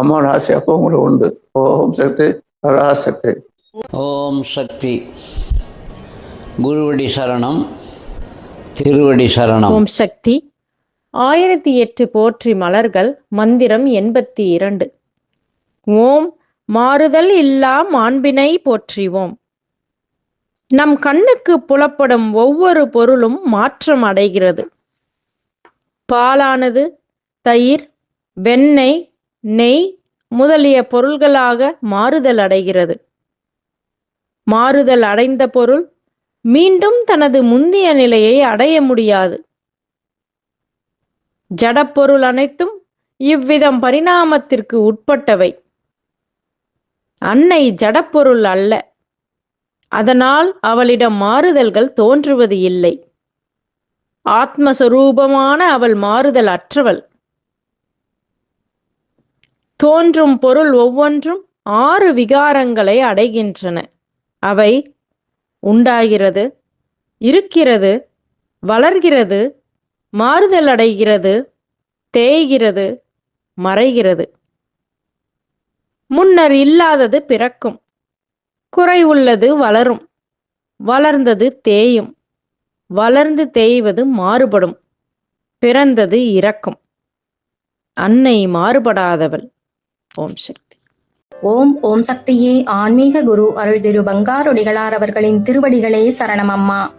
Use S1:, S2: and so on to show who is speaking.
S1: அம்மா ராசி அப்போ உங்களுக்கு உண்டு. ஓம் சக்தி பராசக்தி
S2: ஓம் சக்தி. குருவடி சரணம் திருவடி சரணம்.
S3: ஓம் சக்தி. ஆயிரத்தி எட்டு போற்றி மலர்கள் மந்திரம் எண்பத்தி இரண்டு. ஓம் மாறுதல் இல்லா மாண்பினை போற்றிவோம். நம் கண்ணுக்கு புலப்படும் ஒவ்வொரு பொருளும் மாற்றம் அடைகிறது. பாலானது தயிர் வெண்ணெய் நெய் முதலிய பொருள்களாக மாறுதல் அடைகிறது. மாறுதல் அடைந்த பொருள் மீண்டும் தனது முந்திய நிலையை அடைய முடியாது. ஜடப்பொருள் அனைத்தும் இவ்விதம் பரிணாமத்திற்கு உட்பட்டவை. அன்னை ஜடப்பொருள் அல்ல. அதனால் அவளிடம் மாறுதல்கள் தோன்றுவது இல்லை. ஆத்மஸ்வரூபமான அவள் மாறுதல் அற்றவள். தோன்றும் பொருள் ஒவ்வொன்றும் ஆறு விகாரங்களை அடைகின்றன. அவை உண்டாகிறது இருக்கிறது வளர்கிறது மாறுதல் அடைகிறது தேய்கிறது மறைகிறது. முன்னர் இல்லாதது பிறக்கும் குறைவுள்ளது வளரும் வளர்ந்தது தேயும் வளர்ந்து தேய்வது மாறுபடும் பிறந்தது இறக்கும். அன்னை மாறுபடாதவள். ஓம் சக்தி.
S4: ஓம் ஓம் சக்தியே ஆன்மீக குரு அருள் திரு பங்காரொடிகளார் அவர்களின் திருவடிகளே சரணம் அம்மா.